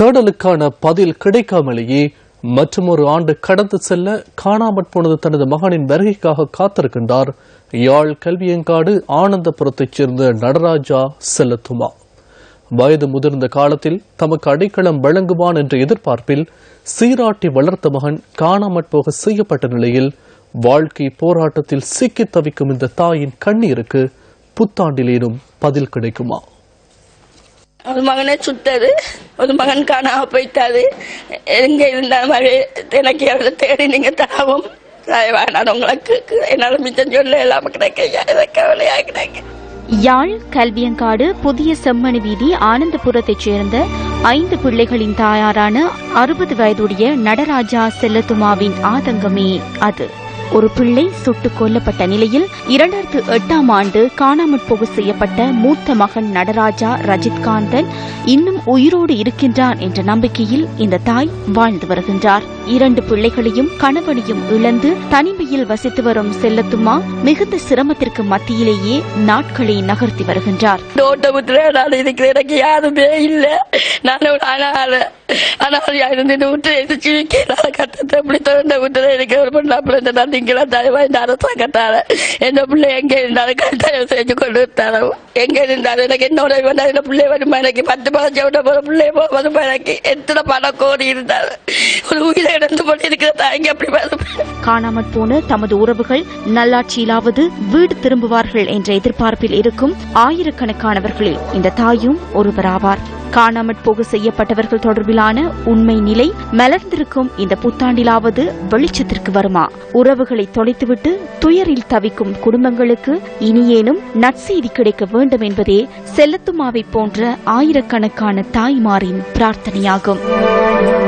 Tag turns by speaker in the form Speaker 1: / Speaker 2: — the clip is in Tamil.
Speaker 1: தேடலுக்கான பதில் கிடைக்காமலேயே மற்றொரு ஆண்டு கடந்து செல்ல காணாமற் போனது தனது மகனின் வருகைக்காக காத்திருக்கின்றார். யாழ் கல்வியங்காடு ஆனந்தபுரத்தைச் சேர்ந்த நடராஜா செல்லத்துமா வயது முதிர்ந்த காலத்தில் தமக்கு அடைக்கலம் வழங்குவான் என்ற எதிர்பார்ப்பில் சீராட்டி வளர்த்த மகன் காணாமற் போக செய்யப்பட்ட நிலையில் வாழ்க்கை போராட்டத்தில் சிக்கித் தவிக்கும் இந்த தாயின் கண்ணீருக்கு புத்தாண்டிலேனும் பதில் கிடைக்குமா.
Speaker 2: ஒரு மகனை சுட்டது ஒரு மகன் காணாம போயிட்டாரு. எங்க இருந்தாலும் அது எனக்கு எவ்வளவு தேடி நீங்க தரவும். நான் உங்களுக்கு என்னால மிச்சம் சொல்ல இல்லாம கிடைக்க எனக்கு கவலையா கிடைக்க.
Speaker 3: யாழ் கல்வியங்காடு புதிய செம்மணி வீதி ஆனந்தபுரத்தைச் சேர்ந்த ஐந்து பிள்ளைகளின் தாயாரான அறுபது வயதுடைய நடராஜா செல்லத்துமாவின் ஆதங்கமே அது. ஒரு பிள்ளை சுட்டுக் கொல்லப்பட்ட நிலையில் இரண்டாயிரத்து எட்டாம் ஆண்டு காணாமற் போக செய்யப்பட்ட மூத்த மகன் நடராஜா ரஜித்காந்தன் இன்னும் உயிரோடு இருக்கின்றான் என்ற நம்பிக்கையில் இந்த தாய் வாழ்ந்து வருகின்றார். இரண்டு பிள்ளைகளையும் கணவனையும் இழந்து தனிமையில் வசித்து வரும் செல்லத்துமா மிகுந்த சிரமத்திற்கு மத்தியிலேயே நாட்களை நகர்த்தி வருகின்றார்.
Speaker 2: ஓட்டபுத்திர நான் இருக்கிற எனக்கு யாருமே நானும் ஆனால் அனால இருந்து இந்த விட்டு எதிர்த்து வைக்கிறார கட்டத்தை அப்படி திறந்த விட்டு எனக்கு ஒரு பண்ணாப்புல இந்த நான் நீங்களா இந்த அரசாங்கத்தால எந்த பிள்ளை எங்க இருந்தாலும் கட்டாயம் செஞ்சு கொண்டு தரோம் எங்க இருந்தாலும் எனக்கு என்னோட வேண்டாம் பிள்ளை வருமா? எனக்கு பத்து பதினஞ்சு விட போகிற பிள்ளை வருமா? எனக்கு எத்தனை பணம் கோடி இருந்தாலும் ஒரு உயிரை இழந்து போட்டு இருக்கிற தாய்ங்க அப்படி வரும்?
Speaker 3: காணாமற் போன தமது உறவுகள் நல்லாட்சியிலாவது வீடு திரும்புவார்கள் என்ற எதிர்பார்ப்பில் இருக்கும் ஆயிரக்கணக்கானவர்களில் இந்த தாயும் ஒருவராவார். காணாமற் போக செய்யப்பட்டவர்கள் தொடர்பிலான உண்மை நிலை மலர்ந்திருக்கும் இந்த புத்தாண்டிலாவது வெளிச்சத்திற்கு வருமா? உறவுகளை தொலைத்துவிட்டு துயரில் தவிக்கும் குடும்பங்களுக்கு இனியேனும் நற்செய்தி கிடைக்க வேண்டும் என்பதே செல்லத்துமாவை போன்ற ஆயிரக்கணக்கான தாய்மாரின் பிரார்த்தனையாகும்.